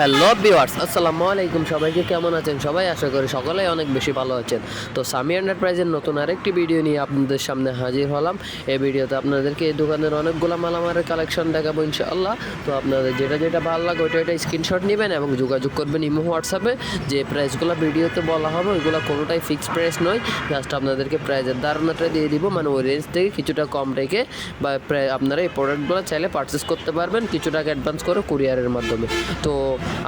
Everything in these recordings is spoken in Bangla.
হ্যালো ভিউয়ার্স, আসসালামু আলাইকুম। সবাইকে কেমন আছেন? সবাই আশা করি সকলেই অনেক বেশি ভালো আছেন। তো সামি এন্টারপ্রাইজের নতুন আরেকটি ভিডিও নিয়ে আপনাদের সামনে হাজির হলাম। এই ভিডিওতে আপনাদেরকে এই দোকানের অনেকগুলো মালামারের কালেকশন দেখাবো ইনশাআল্লাহ। তো আপনাদের যেটা যেটা ভালো লাগে, ওইটা ওইটা স্ক্রিনশট নেবেন এবং যোগাযোগ করবেন ইমো, হোয়াটসঅ্যাপে যে প্রাইসগুলো ভিডিওতে বলা হবে, ওইগুলো কোনোটাই ফিক্সড প্রাইস নয়। জাস্ট আপনাদেরকে প্রাইসের ধারণাটা দিয়ে দিব। মানে ওই রেঞ্জ থেকে কিছুটা কম রেখে বা আপনারা এই প্রোডাক্টগুলো চাইলে পারচেস করতে পারবেন। কিছু টাকা অ্যাডভান্স করে কুরিয়ারের মাধ্যমে। তো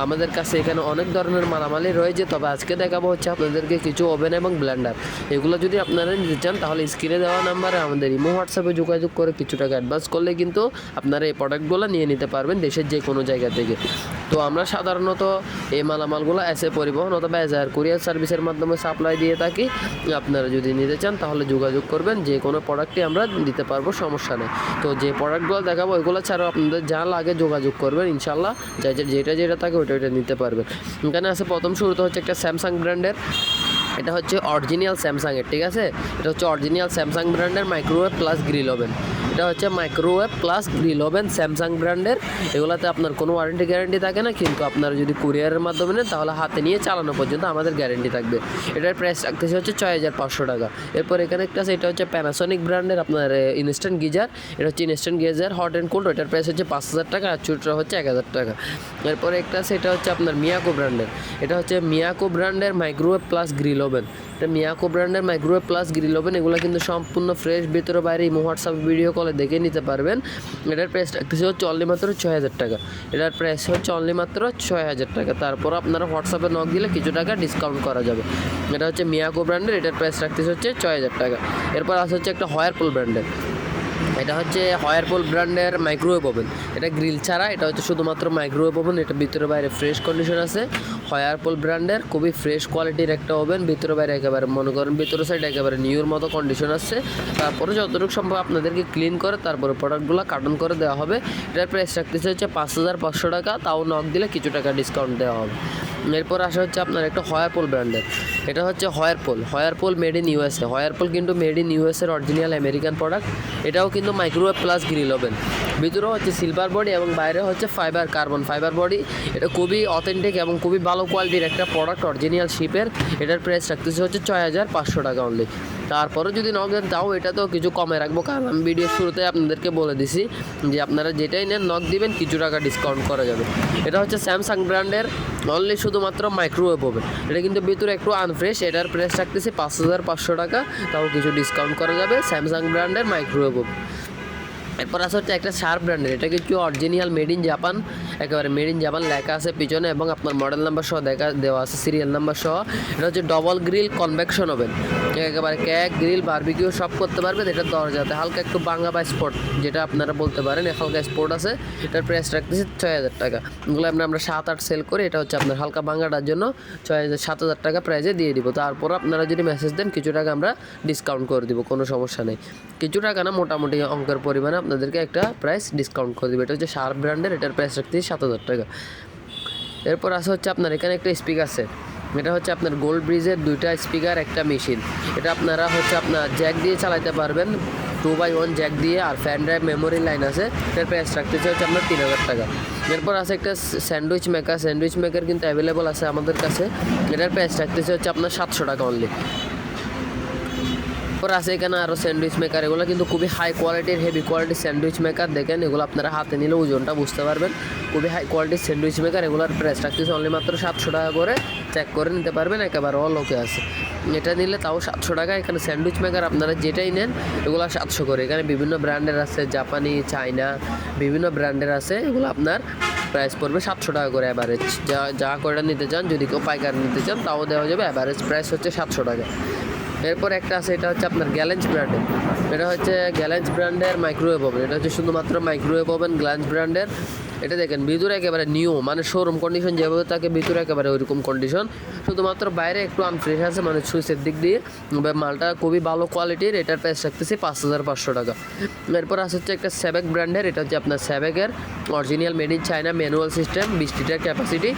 আমাদের কাছে এখানে অনেক ধরনের মালামালি রয়েছে, তবে আজকে দেখাবো হচ্ছে আপনাদেরকে কিছু ওভেন এবং ব্লেন্ডার এগুলো যদি আপনারা নিতে চান, তাহলে স্ক্রিনে দেওয়া নাম্বারে আমাদের ইমো হোয়াটসঅ্যাপে যোগাযোগ করে কিছু টাকা অ্যাডভান্স করলে কিন্তু আপনারা এই প্রোডাক্টগুলো নিয়ে নিতে পারবেন দেশের যে কোনো জায়গা থেকে। তো আমরা সাধারণত এই মালামালগুলো এসে পরিবহন অথবা এজার কুরিয়ার সার্ভিসের মাধ্যমে সাপ্লাই দিয়ে থাকি। আপনারা যদি নিতে চান, তাহলে যোগাযোগ করবেন যে কোনো প্রোডাক্টই আমরা দিতে পারব, সমস্যা নেই। তো যে প্রোডাক্টগুলো দেখাবো, ওইগুলো ছাড়াও আপনাদের যা লাগে যোগাযোগ করবেন ইনশাল্লাহ যেটা যেটা থাকে, ওইটা ওইটা নিতে পারবেন। এখানে আছে, প্রথম শুরুতে হচ্ছে একটা স্যামসাং ব্র্যান্ডের এটা হচ্ছে অরিজিনাল স্যামসাংয়ের ঠিক আছে? এটা হচ্ছে অরিজিনাল স্যামসাং ব্র্যান্ডের মাইক্রোওয়েভ প্লাস গ্রিল ওভেন এটা হচ্ছে microwave plus grill oven Samsung ব্র্যান্ডের এগুলোতে আপনার কোনো ওয়ারেন্টি গ্যারেন্টি থাকে না, কিন্তু আপনারা যদি কুরিয়ারের মাধ্যমে নেন, তাহলে হাতে নিয়ে চালানো পর্যন্ত আমাদের গ্যারেন্টি থাকবে। এটার প্রাইস রাখতেছে হচ্ছে ছয় হাজার পাঁচশো টাকা। এরপর এখানে একটা আছে, এটা হচ্ছে প্যানাসনিক ব্র্যান্ডের আপনার ইনস্ট্যান্ট গিজার এটা হচ্ছে instant geyser hot and cold এটার প্রাইস হচ্ছে পাঁচ হাজার টাকা আর চুটটা হচ্ছে এক হাজার টাকা। এরপরে একটা আছে, এটা হচ্ছে আপনার মিয়াকো ব্র্যান্ডের এটা হচ্ছে মিয়াকো ব্র্যান্ডের মাইক্রোওয়েভ প্লাস গ্রিল ওভেন এটা মিয়াকো ব্র্যান্ডের মাইক্রোওয়েভ প্লাস গ্রিল ওভেন এগুলো কিন্তু সম্পূর্ণ ফ্রেশ ভিতরে বাইরে ইমো হোয়াটসঅ্যাপ ভিডিও কলে দেখে নিতে পারবেন। এটার প্রাইস কিছু হচ্ছে অনলি মাত্র ছয় হাজার টাকা। এটার প্রাইস হচ্ছে অনলি মাত্র ছয় হাজার টাকা। তারপর আপনারা হোয়াটসঅ্যাপে নক দিলে কিছু টাকা ডিসকাউন্ট করা যাবে। এটা হচ্ছে মিয়াকো ব্র্যান্ডের এটার প্রাইস রাখতেছে হচ্ছে ছয় হাজার টাকা। এরপর আসা হচ্ছে একটা হয়ারপুল ব্র্যান্ডের এটা হচ্ছে হয়ারপুল ব্র্যান্ডের মাইক্রোওয়েভ ওভেন এটা গ্রিল ছাড়া, এটা হচ্ছে শুধুমাত্র মাইক্রোওয়েভ ওভেন এটা ভিতরে বাইরে ফ্রেশ কন্ডিশন আছে। হয়ারপুল ব্র্যান্ডের খুবই ফ্রেশ কোয়ালিটির একটা ওভেন ভিতরে বাইরে একেবারে, মনে করেন ভিতরে সাইড একেবারে নিউর মতো কন্ডিশন আছে। তারপরে যতটুকু সম্ভব আপনাদেরকে ক্লিন করে, তারপরে প্রোডাক্টগুলো কার্টন করে দেওয়া হবে। এটার প্রাইস রাখতেছে হচ্ছে পাঁচ হাজার পাঁচশো টাকা, তাও নক দিলে কিছু টাকা ডিসকাউন্ট দেওয়া হবে। এরপর আসা হচ্ছে আপনার একটা হয়ারপোল ব্র্যান্ডের এটা হচ্ছে Whirlpool Whirlpool made in USA Whirlpool কিন্তু মেড ইন ইউএসএর অরিজিনাল আমেরিকান প্রোডাক্ট এটাও কিন্তু মাইক্রোওয়েভ প্লাস গ্রিল ওভেন ভিতরেও হচ্ছে সিলভার বডি এবং বাইরে হচ্ছে ফাইবার কার্বন ফাইবার বডি এটা খুবই অথেন্টিক এবং খুবই ভালো কোয়ালিটির একটা প্রোডাক্ট অরিজিনাল শিপের এটার প্রাইস রাখতেছে হচ্ছে ছয় হাজার পাঁচশো টাকা অনলি তারপরে যদি নক দেন তাও এটা তো কিছু কমে রাখব। কারণ আমি ভিডিও শুরুতে আপনাদেরকে বলে দিছি যে আপনারা যেটাই নেন নক দিবেন, কিছু টাকা ডিসকাউন্ট করা যাবে। এটা হচ্ছে স্যামসাং ব্র্যান্ডের অনলি শুধুমাত্র মাইক্রোওয়েভ ওভেন এটা কিন্তু ভিতরে একটু আনফ্রেশ এটার প্রেস রাখতেছি পাঁচ হাজার পাঁচশো টাকা, তাও কিছু ডিসকাউন্ট করা যাবে স্যামসাং ব্র্যান্ডের মাইক্রোওয়েভ ওভেন এরপর আছে হচ্ছে একটা শার্প ব্র্যান্ডের এটা কিন্তু অরিজিনাল মেড ইন জাপান একেবারে মেড ইন জাপান লেখা আছে পিছনে এবং আপনার মডেল নাম্বার সহ দেখা, দেওয়া আছে সিরিয়াল নাম্বার সহ। এটা হচ্ছে ডবল গ্রিল কনভেকশন ওভেন একেবারে ক্যাক গ্রিল বারবিকিউ সব করতে পারবেন, এটা দরজাতে। হালকা একটু বাঙ্গা বা স্পট যেটা আপনারা বলতে পারেন হালকা স্পোর্ট আছে, এটার প্রাইস রাখতেছি ছয় হাজার টাকা। এগুলো আমরা আমরা সাত আট সেল করি, এটা হচ্ছে আপনার হালকা বাঙ্গাটার জন্য ছয় হাজার, সাত হাজার টাকা প্রাইজে দিয়ে দিব। তারপর আপনারা যদি মেসেজ দেন, কিছু টাকা আমরা ডিসকাউন্ট করে দিব, কোনো সমস্যা নেই। কিছু টাকা না, মোটামুটি অঙ্কের পরিমাণে আপনাদেরকে একটা প্রাইস ডিসকাউন্ট করে দেবে। এটা হচ্ছে শার্প ব্র্যান্ডের এটার প্রাইস রাখতেছি সাত হাজার টাকা। এরপর আসে হচ্ছে আপনার, এখানে একটা স্পিকার সেট এটা হচ্ছে আপনার গোল্ড ব্রিজের দুইটা স্পিকার একটা মেশিন এটা আপনারা হচ্ছে আপনার জ্যাক দিয়ে চালাতে পারবেন। টু বাই ওয়ান জ্যাক দিয়ে আর ফ্যান ড্রাইভ মেমোরি লাইন আছে। এটার প্রাইস রাখতেছে হচ্ছে আপনার তিন হাজার টাকা। এরপর আছে একটা স্যান্ডউইচ মেকার স্যান্ডউইচ মেকার কিন্তু অ্যাভেলেবল আছে আমাদের কাছে। এটার প্রাইস রাখতেছে হচ্ছে আপনার সাতশো টাকা অনলি তারপর আছে এখানে আরও স্যান্ডউইচ মেকার এগুলো কিন্তু খুবই হাই কোয়ালিটির হেভি কোয়ালিটির স্যান্ডউইচ মেকার দেখেন এগুলো আপনারা হাতে নিলে ওজনটা বুঝতে পারবেন। খুবই হাই কোয়ালিটির স্যান্ডউইচ মেকার এগুলোর প্রাইস রাখতেছে অনলি মাত্র সাতশো টাকা করে চেক করে নিতে পারবেন, একেবারে অল ওকে আছে। এটা নিলে তাও সাতশো টাকা, এখানে স্যান্ডউইচ মেকার আপনারা যেটাই নেন, এগুলো সাতশো করে। এখানে বিভিন্ন ব্র্যান্ডের আছে জাপানি চাইনা বিভিন্ন ব্র্যান্ডের আছে, এগুলো আপনার প্রাইস পড়বে সাতশো টাকা করে অ্যাভারেজ যা যা করে নিতে চান, যদি কেউ পাইকারি নিতে চান, তাও দেওয়া যাবে অ্যাভারেজ প্রাইস হচ্ছে সাতশো টাকা। এরপর একটা আছে, এটা হচ্ছে আপনার গ্যালেন্স ব্র্যান্ডের এটা হচ্ছে গ্যালেন্স ব্র্যান্ডের মাইক্রোওয়েভ ওভেন এটা হচ্ছে শুধুমাত্র মাইক্রোওয়েভ ওভেন গ্ল্যান্স ব্র্যান্ডের এটা দেখেন, ভিতরে একেবারে নিউ মানে শোরুম কন্ডিশন যেভাবে থাকে, ভিতরে একেবারে ওইরকম কন্ডিশন শুধুমাত্র বাইরে একটু আনফ্রেশ আছে মানে সুইচের দিক দিয়ে। মালটা খুবই ভালো কোয়ালিটির এটার প্রাইস রাখতেছি পাঁচ হাজার পাঁচশো টাকা। এরপর আছে হচ্ছে একটা স্যাবেক ব্র্যান্ডের এটা হচ্ছে আপনার স্যাবেকের original made in China manual system বিশ লিটার ক্যাপাসিটি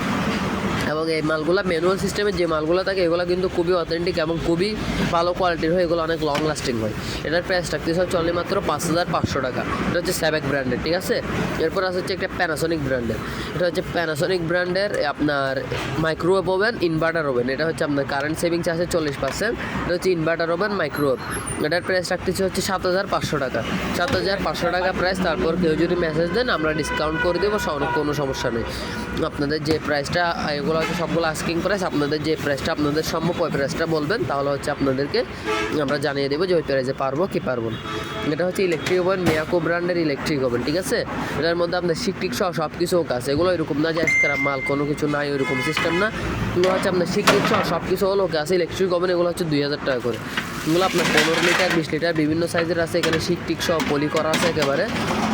এবং এই মালগুলো ম্যানুয়াল সিস্টেমের যে মালগুলো থাকে, এগুলো কিন্তু খুবই অথেন্টিক এবং খুবই ভালো কোয়ালিটির হয়, এগুলো অনেক লং লাস্টিং হয়। এটার প্রাইস থাকতেছে হচ্ছে অনলি মাত্র পাঁচ হাজার পাঁচশো টাকা। এটা হচ্ছে স্যাবেক ব্র্যান্ডের ঠিক আছে? এরপর আছে হচ্ছে একটা প্যানাসনিক ব্র্যান্ডের এটা হচ্ছে প্যানাসনিক ব্র্যান্ডের আপনার মাইক্রোওয়েভ ওভেন ইনভার্টার ওভেন এটা হচ্ছে আপনার কারেন্ট সেভিংস আছে চল্লিশ পার্সেন্ট এটা হচ্ছে ইনভার্টার ওভেন মাইক্রোওয়েভ এটার প্রাইস রাখতেছে হচ্ছে সাত হাজার পাঁচশো টাকা। সাত হাজার পাঁচশো টাকা প্রাইস তারপর কেউ যদি মেসেজ দেন, আমরা ডিসকাউন্ট করে দেবো, কোনো সমস্যা নেই। আপনাদের যে প্রাইসটা এগুলো হচ্ছে সবগুলো আস্কিং প্রাইস আপনাদের যে প্রাইসটা আপনাদের সম্ভব ওই প্রাইসটা বলবেন, তাহলে হচ্ছে আপনাদেরকে আমরা জানিয়ে দেবো যে ওই প্রাইসে পারব কি পারব এটা হচ্ছে ইলেকট্রিক ওভেন মিয়াকো ব্র্যান্ডের ইলেকট্রিক ওভেন ঠিক আছে? এটার মধ্যে আপনার শিকটিক সহ সব কিছু আছে এগুলো এরকম না যে এক্সট্রা মাল, কোনো কিছু নাই, ওইরকম সিস্টেম না। এগুলো হচ্ছে আপনার শিকটিক সহ সব কিছু হলো ওকে আছে ইলেকট্রিক ওভেন এগুলো হচ্ছে দুই হাজার টাকা করে। এগুলো আপনার পনেরো লিটার বিশ লিটার বিভিন্ন সাইজের আছে, এখানে শিকটিক সহ পলি করা আছে একেবারে।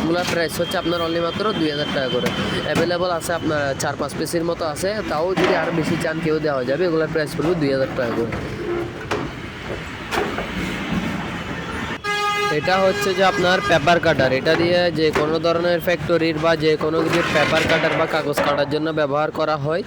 এগুলোর প্রাইস হচ্ছে আপনার অনলি মাত্র দুই হাজার টাকা করে। অ্যাভেলেবল আছে আপনার চার পাঁচ পিসের মতো আছে। তাও যদি আর বেশি চান, কেউ দেওয়া যাবে। এগুলোর প্রাইস পড়বে দুই হাজার টাকা করে। এটা হচ্ছে যে আপনার পেপার কাটার এটা দিয়ে যে কোনো ধরনের ফ্যাক্টরির বা যে কোনো কিছু পেপার কাটার বা কাগজ কাটার জন্য ব্যবহার করা হয়,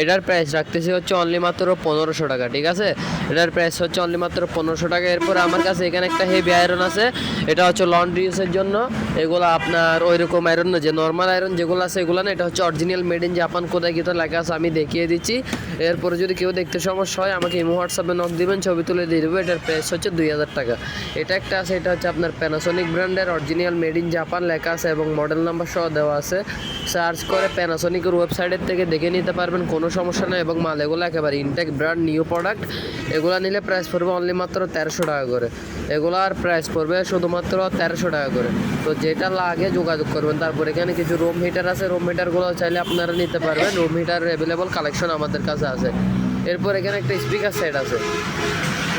এটার প্রাইস রাখতেছি হচ্ছে অনলি মাত্র পনেরোশো টাকা, ঠিক আছে? এটার প্রাইস হচ্ছে অনলি মাত্র পনেরোশো টাকা। এরপর আমার কাছে এখানে একটা হেভি আয়রন আছে। এটা হচ্ছে লন্ড্রি ইউজের জন্য। এগুলো আপনার ওই রকম আয়রন না, যে নর্মাল আয়রন যেগুলো আছে এগুলো না, এটা হচ্ছে অরিজিনাল মেড ইন জাপান কোথায় গীত লেখা আছে, আমি দেখিয়ে দিচ্ছি। এরপরে যদি কেউ দেখতে সমস্যা হয়, আমাকে ইমো হোয়াটসঅ্যাপে নক দিবেন, ছবি তুলে দিয়ে দেবো। এটার প্রাইস হচ্ছে দুই হাজার টাকা। এটা একটা আছে, এটা হচ্ছে আপনার প্যানাসনিক ব্র্যান্ডের অরিজিনাল মেড ইন জাপান লেখা আছে এবং মডেল নাম্বার সহ দেওয়া আছে। সার্চ করে প্যানাসনিকের ওয়েবসাইটের থেকে দেখে নিতে পারবেন, কোনো সমস্যা নেই এবং মাল এগুলো একেবারে ইনটেক ব্র্যান্ড নিউ প্রোডাক্ট এগুলো নিলে প্রাইস পড়বে অনলি মাত্র তেরোশো টাকা করে। এগুলো আর প্রাইস পড়বে শুধুমাত্র তেরোশো টাকা করে। তো যেটা লাগে যোগাযোগ করবেন। তারপর এখানে কিছু রুম হিটার আছে। রুম হিটারগুলো চাইলে আপনারা নিতে পারবেন। রুম হিটার অ্যাভেলেবল কালেকশন আমাদের কাছে আছে। এরপর এখানে একটা স্পিকার সেট আছে।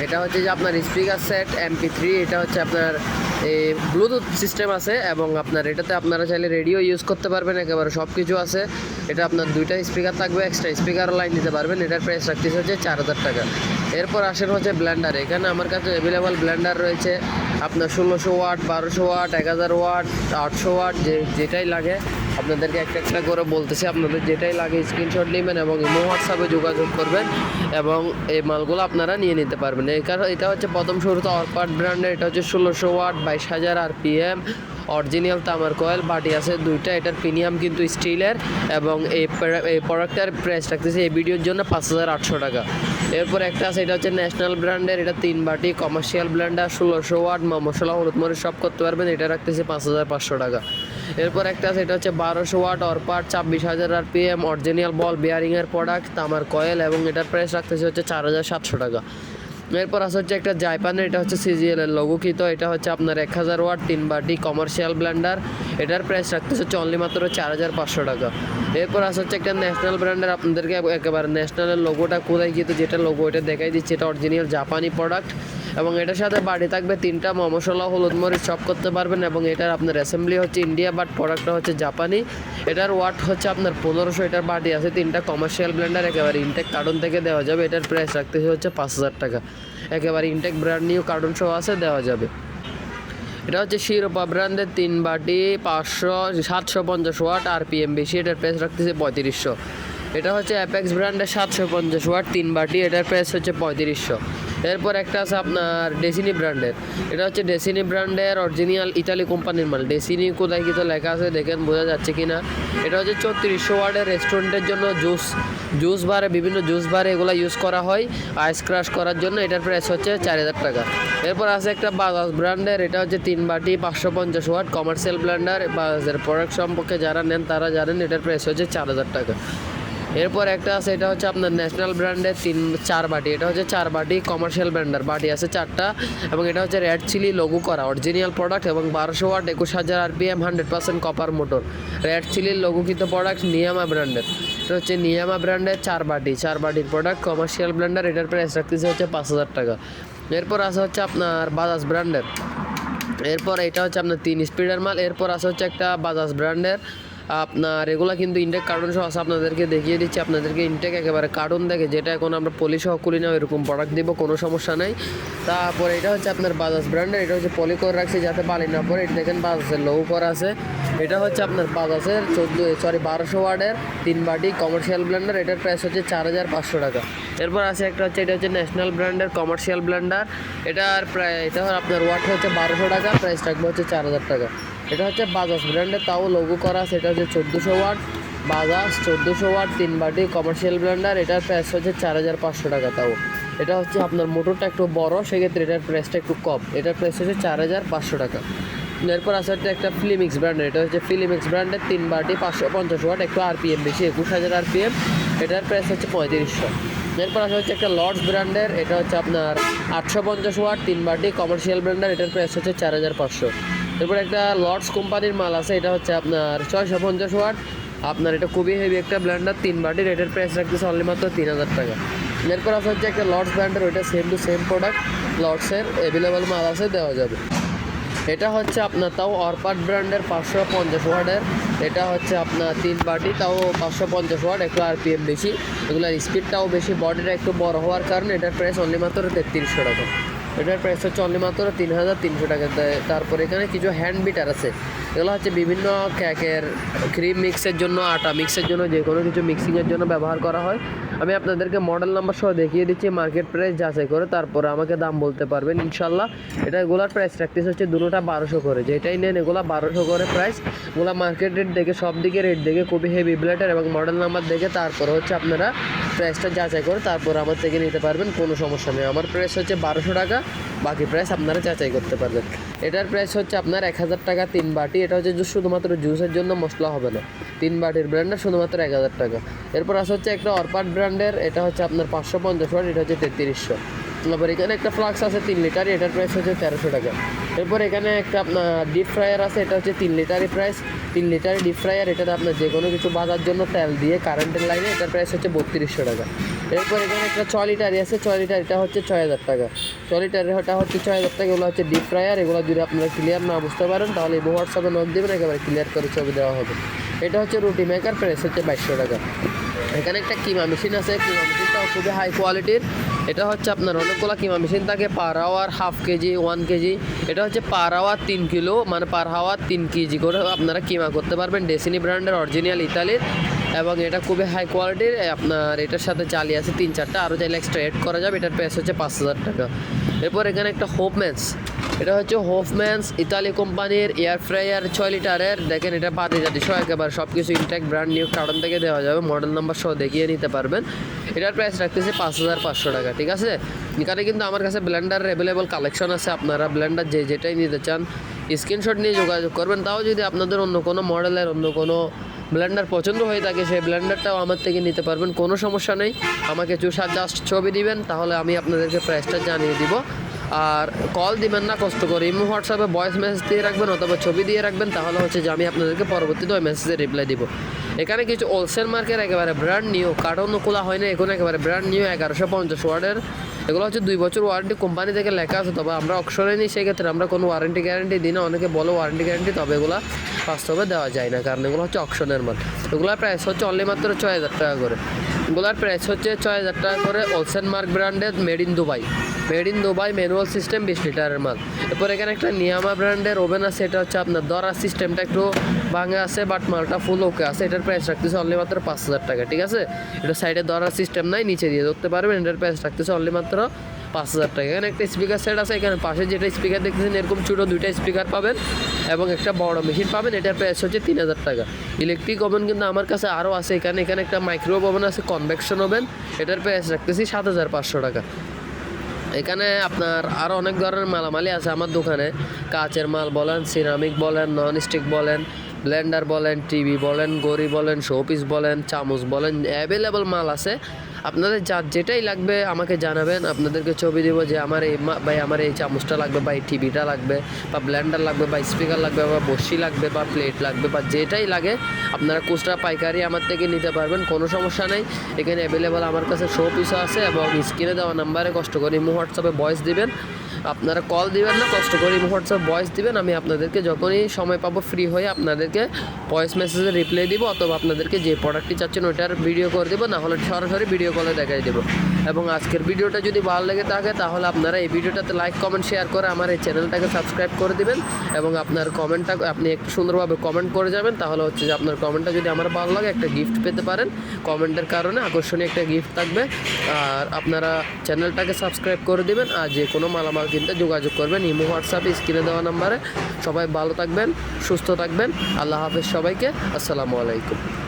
এটা হচ্ছে যে আপনার স্পিকার সেট এমপি থ্রি এটা হচ্ছে আপনার এই ব্লুটুথ সিস্টেম আছে এবং আপনার এটাতে আপনারা চাইলে রেডিও ইউজ করতে পারবেন, একেবারে সব কিছু আছে। এটা আপনার দুইটা স্পিকার থাকবে এক্সট্রা স্পিকার লাইন নিতে পারবেন, এটার প্রাইস রাখতেছে হচ্ছে চার হাজার টাকা। এরপর আসেন হচ্ছে ব্ল্যান্ডার এখানে আমার কাছে অ্যাভেলেবল ব্ল্যান্ডার রয়েছে আপনার ষোলোশো ওয়াট, বারোশো ওয়াট, এক হাজার ওয়াট, আটশো ওয়াট, যে, যেটাই লাগে। আপনাদেরকে একটা একটা করে বলতেছি, আপনাদের যেটাই লাগে স্ক্রিনশট নেবেন এবং ইমো হোয়াটসঅ্যাপে যোগাযোগ করবেন এবং এই মালগুলো আপনারা নিয়ে নিতে পারবেন। এই কারণ এটা হচ্ছে প্রথম শুরুতে অরপাট ব্র্যান্ডের, এটা হচ্ছে ষোলোশো ওয়াট, বাইশ হাজার আর পিএম অরিজিনাল তামার কয়েল বাটি আছে দুইটা, এটার প্রিমিয়াম কিন্তু স্টিলের এবং এই এই প্রোডাক্টের প্রাইস রাখতেছে এই ভিডিওর জন্য পাঁচ হাজার আটশো টাকা। এরপর একটা আছে, এটা হচ্ছে ন্যাশনাল ব্র্যান্ডের এটা তিন বাটি কমার্শিয়াল ব্র্যান্ডার ষোলোশো ওয়াট মশলা, হলুদ মরিচ সব করতে পারবেন, এটা রাখতেছে পাঁচ হাজার পাঁচশো টাকা। এরপর একটা আছে, এটা হচ্ছে বারোশো ওয়াট অরপাট ছাব্বিশ হাজার R P M original ball বিয়ারিংয়ের product তামার কয়েল এবং এটার প্রাইস রাখতেছে হচ্ছে চার হাজার সাতশো টাকা। এরপর আছে হচ্ছে একটা জাইপানের এটা হচ্ছে সিজিএল এর লঘুকৃত এটা হচ্ছে আপনার এক হাজার ওয়াট, তিন বাটি কমার্শিয়াল ব্লেন্ডার এটার প্রাইস রাখতেছে হচ্ছে অনলি মাত্র চার হাজার পাঁচশো টাকা। এরপর আছে হচ্ছে একটা ন্যাশনাল ব্র্যান্ডের আপনাদেরকে একেবারে ন্যাশনালের লোগোটা কোথায় কিন্তু যেটা লোগো এটা দেখাই দিচ্ছে, এটা অরিজিনাল জাপানি প্রোডাক্ট এবং এটার সাথে বাড়ি থাকবে তিনটা মশলা হলুদ মরিচ সব করতে পারবেন এবং এটার আপনার অ্যাসেম্বলি হচ্ছে ইন্ডিয়া বাট প্রোডাক্টটা হচ্ছে জাপানি এটার ওয়াট হচ্ছে আপনার পনেরোশো, এটার বাটি আছে তিনটা কমার্শিয়াল ব্লেন্ডার একেবারে ইনটেক কার্টন থেকে দেওয়া যাবে। এটার প্রাইস রাখতেছে হচ্ছে পাঁচ হাজার টাকা। একেবারে ইনটেক ব্র্যান্ড নিউ কার্টন সহ আছে, দেওয়া যাবে। এটা হচ্ছে শিরোপা ব্র্যান্ডের তিন বাটি, পাঁচশো, সাতশো পঞ্চাশ ওয়াট আর পিএম বেশি, এটার প্রাইস রাখতেছে পঁয়ত্রিশশো। এটা হচ্ছে অ্যাপেক্স ব্র্যান্ডের সাতশো পঞ্চাশ ওয়াট তিন বাটি, এটার প্রাইস হচ্ছে পঁয়ত্রিশশো। এরপর একটা আছে আপনার ডেসিনি ব্র্যান্ডের এটা হচ্ছে ডেসিনি ব্র্যান্ডের অরিজিনাল ইটালি কোম্পানির মাল। ডেসিনি কোথায় কি তো লেখা আছে দেখেন, বোঝা যাচ্ছে কি না এটা হচ্ছে চৌত্রিশশো ওয়ার্ডের রেস্টুরেন্টের জন্য জুস জুস বারে বিভিন্ন জুস বারে এগুলো ইউজ করা হয়। আইস ক্রাশ করার জন্য এটার প্রাইস হচ্ছে চার হাজার টাকা। এরপর আছে একটা বাজাজ ব্র্যান্ডের এটা হচ্ছে তিন বাটি পাঁচশো পঞ্চাশ ওয়াট কমার্শিয়াল ব্র্যান্ডার বাজাজের প্রোডাক্ট সম্পর্কে যারা নেন, তারা জানেন এটার প্রাইস হচ্ছে চার হাজার টাকা। এরপর একটা আছে, এটা হচ্ছে আপনার ন্যাশনাল ব্র্যান্ডের তিন, চার বাটি। এটা হচ্ছে চার বাটি কমার্শিয়াল ব্র্যান্ডার বাটি আছে চারটা এবং এটা হচ্ছে রেড চিলি লঘু করা অরিজিনাল প্রোডাক্ট এবং বারোশো ওয়াট, একুশ হাজার আর RPM hundred percent copper motor red চিলির লঘুকৃত প্রোডাক্ট নিয়ামা ব্র্যান্ডের এটা হচ্ছে নিয়ামা ব্র্যান্ডের চার বাটি। চার বাটির প্রোডাক্ট কমার্শিয়াল ব্র্যান্ডার এটার প্রাইস রাখতেছে হচ্ছে পাঁচ হাজার টাকা। এরপর আসা হচ্ছে আপনার বাজাজ ব্র্যান্ডের এরপর এটা হচ্ছে আপনার তিন স্পিডের মাল। এরপর আসা হচ্ছে একটা বাজাজ ব্র্যান্ডের আপনার এগুলো কিন্তু ইনটেক কার্টন সহ আছে, আপনাদেরকে দেখিয়ে দিচ্ছি, আপনাদেরকে ইনটেক একেবারে কার্টন দেখে, যেটা এখন আমরা পলি সহ করি না এরকম প্রোডাক্ট দিব, কোনো সমস্যা নেই। তারপর এটা হচ্ছে আপনার বাজাজ ব্র্যান্ডের, এটা হচ্ছে পলি করে রাখছি যাতে বালি না পড়ে। এটা দেখেন বাজাজের লোগো করা আছে। এটা হচ্ছে আপনার বাজাজের চোদ্দ সরি বারোশো ওয়ার্ডের তিন বাটি কমার্শিয়াল ব্লেন্ডার এটার প্রাইস হচ্ছে চার হাজার পাঁচশো টাকা। এরপর আছে একটা হচ্ছে, এটা হচ্ছে ন্যাশনাল ব্র্যান্ডের কমার্শিয়াল ব্লেন্ডার এটার প্রায় এটা আপনার ওয়াট হচ্ছে বারোশো টাকা প্রাইস রাখবে হচ্ছে চার হাজার টাকা। এটা হচ্ছে বাজাজ ব্র্যান্ডের, তাও লঘু করা আছে। এটা হচ্ছে চোদ্দোশো ওয়াট, বাজাজ চোদ্দোশো ওয়াট, তিন বাটি কমার্শিয়াল ব্লেন্ডার এটার প্রাইস হচ্ছে চার হাজার পাঁচশো টাকা তাও। এটা হচ্ছে আপনার মোটরটা একটু বড়, সেক্ষেত্রে এটার প্রাইসটা একটু কম। এটার প্রাইস হচ্ছে চার হাজার পাঁচশো টাকা। এরপর আছে হচ্ছে একটা ফিলিমিক্স ব্র্যান্ডের এটা হচ্ছে ফিলিমিক্স ব্র্যান্ডের তিন বাটি পাঁচশো পঞ্চাশ ওয়াট, একটু আরপিএম বেশি, একুশ হাজার আরপিএম এটার প্রাইস হচ্ছে পঁয়ত্রিশশো। এরপর আছে হচ্ছে একটা লর্ডস ব্র্যান্ডের এটা হচ্ছে আপনার আটশো পঞ্চাশ ওয়াট, তিন বাটি কমার্শিয়াল ব্র্যান্ডের এটার প্রাইস হচ্ছে চার হাজার পাঁচশো। এরপর একটা লর্ডস কোম্পানির মাল আছে, এটা হচ্ছে আপনার ছয়শো পঞ্চাশ ওয়াট। আপনার এটা খুবই হেভি একটা ব্ল্যান্ডার তিন বাটির এটার প্রাইস রাখতেছে অনলি মাত্র তিন হাজার টাকা। এরপর আছে হচ্ছে একটা লর্ডস ব্র্যান্ডের ওইটা সেম টু সেম প্রোডাক্ট লর্ডসের অ্যাভেলেবল মাল আছে, দেওয়া যাবে। এটা হচ্ছে আপনার তাও অরপাট ব্র্যান্ডের পাঁচশো পঞ্চাশ ওয়ার্ডের এটা হচ্ছে আপনার তিন বাটি, তাও পাঁচশো পঞ্চাশ ওয়াট, একটু আরপিএম বেশি। এগুলোর স্পিডটাও বেশি বডিটা একটু বড় হওয়ার কারণে এটার প্রাইস অনলি মাত্র তেত্রিশশো টাকা। এটার প্রাইস হচ্ছে অনলি মাত্র তিন হাজার তিনশো টাকা। তারপর এখানে কিছু হ্যান্ড বিটার আছে। এগুলো হচ্ছে বিভিন্ন ক্যাকের ক্রিম মিক্সের জন্য, আটা মিক্সের জন্য, যে কোনো কিছু মিক্সিংয়ের জন্য ব্যবহার করা হয়। আমি আপনাদেরকে মডেল নাম্বার সহ দেখিয়ে দিচ্ছি মার্কেট প্রাইস যাচাই করে, তারপরে আমাকে দাম বলতে পারবেন, ইনশাল্লাহ। এটা এগুলার প্রাইস প্র্যাকটিস হচ্ছে দুটোটা বারোশো করে। যেটাই নেন এগুলো বারোশো করে প্রাইস এগুলো মার্কেট রেট দেখে, সব দিকে রেট দেখে, খুবই হেভি ব্লেটার এবং মডেল নাম্বার দেখে, তারপরে হচ্ছে আপনারা প্রাইসটা যাচাই করে, তারপর আমার থেকে নিতে পারবেন, কোনো সমস্যা নেই। আমার প্রাইস হচ্ছে বারোশো টাকা। বাকি প্রাইস আপনারা যাচাই করতে পারবেন। এটার প্রাইস হচ্ছে আপনার এক হাজার টাকা তিন বাটি। এটা হচ্ছে শুধুমাত্র জুসের জন্য মশলা হবে না। তিন বাটির ব্র্যান্ডের শুধুমাত্র এক হাজার টাকা। এরপর আসা হচ্ছে একটা অরপাট ব্র্যান্ডের এটা হচ্ছে আপনার পাঁচশো পঞ্চাশ ওয়াট, এটা হচ্ছে তেত্রিশশো। তারপর এখানে একটা ফ্লাক্স আছে তিন লিটার এটার প্রাইস হচ্ছে তেরোশো টাকা। এরপর এখানে একটা আপনার ডিপ ফ্রায়ার আছে, এটা হচ্ছে তিন লিটারই প্রাইস তিন লিটারের ডিপ ফ্রায়ার এটাতে আপনার যে কোনো কিছু বাজার জন্য তেল দিয়ে কারেন্টের লাইনে এটার প্রাইস হচ্ছে বত্রিশশো টাকা। এরপর এখানে একটা ছ লিটারই আছে, ছ লিটার এটা হচ্ছে ছয় হাজার টাকা। ছ লিটারের ওটা হচ্ছে ছয় হাজার টাকা, এগুলো হচ্ছে ডিপ ফ্রায়ার এগুলো যদি আপনারা ক্লিয়ার না বুঝতে পারেন, তাহলে হোয়াটসঅ্যাপে নোট দেবেন, একেবারে ক্লিয়ার করে ছবি দেওয়া হবে। এটা হচ্ছে রুটি মেকার প্রাইস হচ্ছে বাইশশো টাকা। এখানে একটা কিমা মেশিন আছে, কিমা মেশিনটাও খুবই হাই কোয়ালিটির এটা হচ্ছে আপনার অনেকগুলো কিমা মেশিন থাকে per hour half kg one kg এটা হচ্ছে পার আওয়ার তিন কিলো মানে পার আওয়ার তিন কেজি করে আপনারা কিমা করতে পারবেন। ডেসিনি ব্র্যান্ডের অরিজিনাল ইতালির। এবং এটা খুবই হাই কোয়ালিটির আপনার এটার সাথে জালি আছে তিন চারটা। আরও চাইলে এক্সট্রা এড করা যাবে। এটার প্রাইস হচ্ছে পাঁচ হাজার টাকা। এরপর এখানে একটা হোপ হোপম্যান্স এটা হচ্ছে হোফম্যান্স ইতালি কোম্পানির এয়ার ফ্রায়ার ছয় লিটারের। দেখেন এটা পাতি জাতি সহ একেবারে সব কিছু ইনট্যাক্ট ব্র্যান্ড নিউ কারণ থেকে দেওয়া যাবে। মডেল নাম্বার সহ দেখিয়ে নিতে পারবেন। এটার প্রাইস রাখতেছে পাঁচ হাজার পাঁচশো টাকা, ঠিক আছে? এখানে কিন্তু আমার কাছে ব্লেন্ডার অ্যাভেলেবল কালেকশন আছে। আপনারা ব্লেন্ডার যে যেটাই নিতে চান স্ক্রিনশট নিয়ে যোগাযোগ করবেন। তাও যদি আপনাদের অন্য কোনো মডেলের অন্য কোনো ব্লেন্ডার পছন্দ হয়ে থাকে, সেই ব্লেন্ডারটাও আমার থেকে নিতে পারবেন। কোনো সমস্যা নেই। আমাকে চুষা জাস্ট ছবি দিবেন, তাহলে আমি আপনাদেরকে প্রাইসটা জানিয়ে দিব। আর কল দিবেন না, কষ্ট করে। ইমো হোয়াটসঅ্যাপে ভয়েস মেসেজ দিয়ে রাখবেন অথবা ছবি দিয়ে রাখবেন, তাহলে হচ্ছে যে আমি আপনাদেরকে পরবর্তীতে ওই মেসেজে রিপ্লাই দিব। এখানে কিছু হোলসেল মার্কেট একেবারে ব্র্যান্ড নিউ কার্টনও খোলা হয় না এখন একেবারে ব্র্যান্ড নিউ এগারোশো পঞ্চাশ ওয়ার্ডের এগুলো হচ্ছে দুই বছর ওয়ারেন্টি কোম্পানি থেকে লেখা আছে, তবে আমরা অক্ষরে নিই, সেক্ষেত্রে আমরা কোনো ওয়ারেন্টি গ্যারান্টি দিই না। অনেকে বলো ওয়ারেন্টি গ্যারান্টি তবে এগুলো বাস্তবে দেওয়া যায় না, কারণ এগুলো হচ্ছে অপশনের মাল এগুলোর প্রাইস হচ্ছে অনলি মাত্র ছয় হাজার টাকা করে। এগুলোর প্রাইস হচ্ছে ছয় হাজার টাকা করে ওলসেন মার্ক ব্র্যান্ডের made in Dubai made in Dubai manual system বিশ লিটারের মাল। এরপর এখানে একটা নিয়ামা ব্র্যান্ডের ওভেন আছে, এটা হচ্ছে আপনার দরার সিস্টেমটা একটু ভাঙা আছে বাট মালটা ফুল ওকে আছে। এটার প্রাইস রাখতেছে অনলি মাত্র পাঁচ হাজার টাকা, ঠিক আছে? এটা সাইডে দরার সিস্টেম নাই, নিচে দিয়ে ধরতে পারবেন, এটার প্রাইস রাখতেছে অনলি মাত্র পাঁচ হাজার টাকা। এখানে একটা স্পিকার সেট আছে, এখানে পাশে যেটা স্পিকার দেখতেছেন, এরকম ছোটো দুইটা স্পিকার পাবেন এবং একটা বড় মেশিন পাবেন, এটার প্রাইস হচ্ছে তিন হাজার টাকা। ইলেকট্রিক ওভেন কিন্তু আমার কাছে আরও আছে এখানে এখানে একটা মাইক্রোওয়েভ ওভেন আছে কনভেকশন ওভেন এটার প্রাইস রাখতেছি সাত হাজার পাঁচশো টাকা। এখানে আপনার আরও অনেক ধরনের মালামালি আছে আমার দোকানে। কাচের মাল বলেন, সিরামিক বলেন নন স্টিক বলেন ব্লেন্ডার বলেন টিভি বলেন গড়ি বলেন শোপিস বলেন, চামচ বলেন অ্যাভেলেবল মাল আছে। আপনাদের যা যেটাই লাগবে আমাকে জানাবেন, আপনাদেরকে ছবি দেবো যে আমার এই ভাই আমার এই চামচটা লাগবে, বা এই টিভিটা লাগবে, বা ব্ল্যান্ডার লাগবে, বা স্পিকার লাগবে, বা বসি লাগবে, বা প্লেট লাগবে, বা যেটাই লাগে, আপনারা খুচরা পাইকারি আমার থেকে নিতে পারবেন, কোনো সমস্যা নেই। এখানে অ্যাভেলেবেল আমার কাছে শো পিসও আছে এবং স্ক্রিনে দেওয়া নাম্বারে কষ্ট করে হোয়াটসঅ্যাপে ভয়েস দিবেন। আপনারা কল দিবেন না, কষ্ট করে হোয়াটসঅ্যাপ ভয়েস দিবেন, আমি আপনাদেরকে যখনই সময় পাবো ফ্রি হয়ে আপনাদেরকে ভয়েস মেসেজে রিপ্লাই দিব, অথবা আপনাদেরকে যে প্রোডাক্টটি চাচ্ছেন ওইটার ভিডিও করে দেবো না হলে সরাসরি ভিডিও কলে দেখাই দেবো। এবং আজকের ভিডিওটা যদি ভালো লেগে থাকে, তাহলে আপনারা এই ভিডিওটাতে লাইক কমেন্ট শেয়ার করে আমার এই চ্যানেলটাকে সাবস্ক্রাইব করে দিবেন। এবং আপনার কমেন্টটা আপনি একটু সুন্দরভাবে কমেন্ট করে যাবেন, তাহলে হচ্ছে যে আপনার কমেন্টটা যদি আমার ভালো লাগে, একটা গিফট পেতে পারেন। কমেন্টের কারণে আকর্ষণীয় একটা গিফট থাকবে। আর আপনারা চ্যানেলটাকে সাবস্ক্রাইব করে দিবেন, আর যে কোনো মালামাল কিনতে যোগাযোগ করবেন। ইমো, হোয়াটসঅ্যাপ, স্ক্রিনে দেওয়া নাম্বারে। সবাই ভালো থাকবেন, সুস্থ থাকবেন। আল্লাহ হাফেজ সবাইকে। আসসালামু আলাইকুম।